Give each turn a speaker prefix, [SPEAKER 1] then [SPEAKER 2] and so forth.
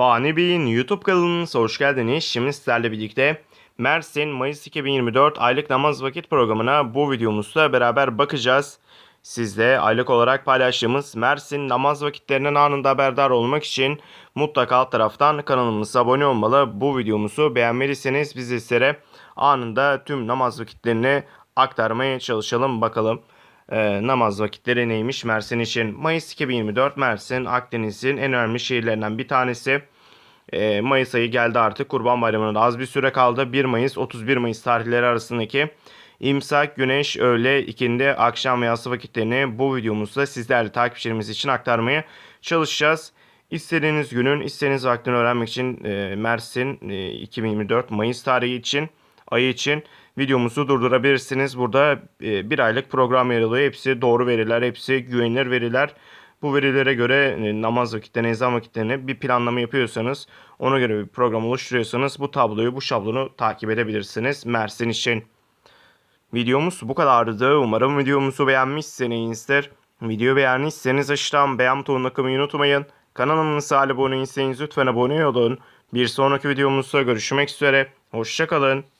[SPEAKER 1] Fani Bey'in YouTube kanalınıza hoş geldiniz. Şimdi sizlerle birlikte Mersin Mayıs 2024 aylık namaz vakit programına bu videomuzda beraber bakacağız. Sizle aylık olarak paylaştığımız Mersin namaz vakitlerinden anında haberdar olmak için mutlaka alt taraftan kanalımıza abone olmalı. Bu videomuzu beğenmediyseniz biz sizlere anında tüm namaz vakitlerini aktarmaya çalışalım bakalım. Ee, namaz vakitleri neymiş Mersin için? Mayıs 2024 Mersin Akdeniz'in en önemli şehirlerinden bir tanesi. Ee, Mayıs ayı geldi artık. Kurban Bayramı'na da az bir süre kaldı. 1 Mayıs 31 Mayıs tarihleri arasındaki imsak, güneş, öğle, ikindi, akşam ve yatsı vakitlerini bu videomuzda sizlerle takipçilerimiz için aktarmaya çalışacağız. İstediğiniz günün, istediğiniz vaktini öğrenmek için e, Mersin e, 2024 Mayıs tarihi için, ayı için videomuzu durdurabilirsiniz. Burada e, bir aylık program yer alıyor. Hepsi doğru veriler, hepsi güvenilir veriler. Bu verilere göre e, namaz vakitlerine, ezan vakitlerine bir planlama yapıyorsanız, ona göre bir program oluşturuyorsanız bu tabloyu, bu şablonu takip edebilirsiniz Mersin için. Videomuz bu kadardı. Umarım videomuzu beğenmişsinizdir. Videoyu beğendiyseniz aşağıdan beğen butonuna tıklamayı unutmayın. Kanalımıza abone değilseniz lütfen abone olun. Bir sonraki videomuzda görüşmek üzere. Hoşçakalın.